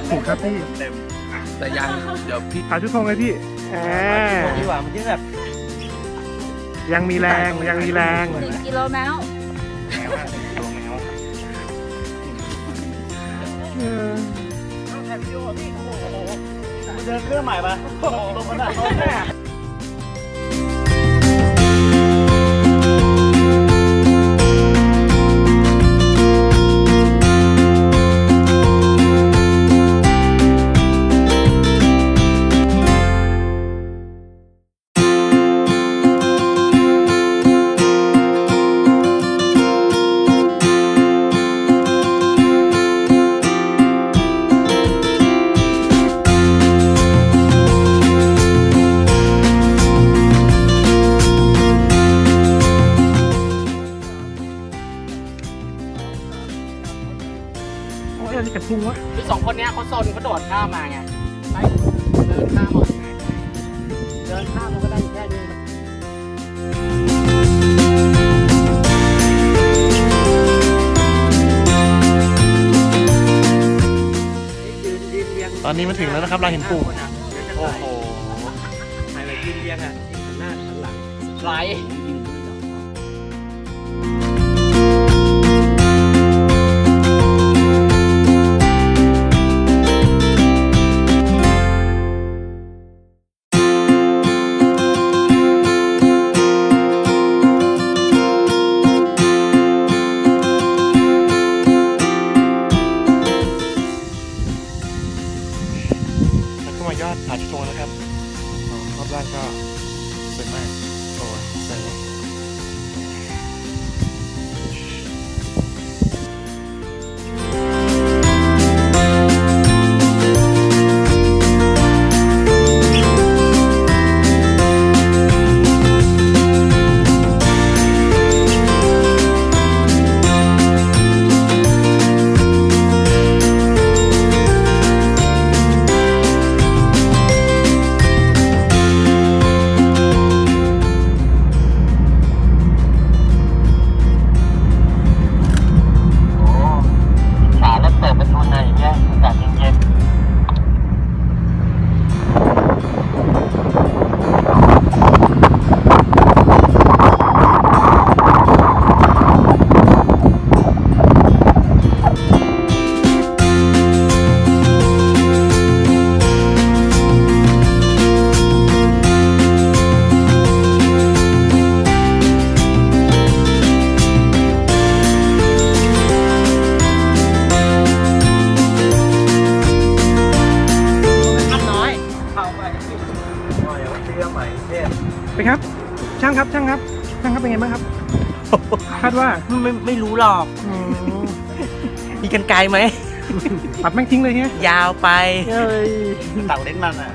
นถูกครับพี่เต็มแต่ยังเดี๋ยวพี่ถ่ายทุกทรงเลยพี่แหมดีกว่ามันจะแบบยังมีแรงยังมีแรงหนึ่งกิโลแมวเออเดินเครื่องใหม่ปะลงมาได้ อ้ยอันนี้กระทุ้งวะคือสองคนเนี้ยเขาโซนเขาโดดข้ามมาไงไปเดินข้ามมาเดินข้ามมันก็ได้แค่นี้ตอนนี้มาถึงแล้วนะครับเราเห็นปู่โอ้โหอะไรยืนเรียงอะหันหน้าหันหลังไลท์แล้ รอบด้านก็สวยมากโอ้ยสวย เลยเป็นครับ ช่างครับช่างครับ ช่างครับเป็นไงบ้างครับคาดว่าไม่ไม่รู้หรอกอืมมีกันไกลไหมปัดแม่งทิ้งเลยเนี่ยยาวไปเอ้ยเต่าเล่นมันอะ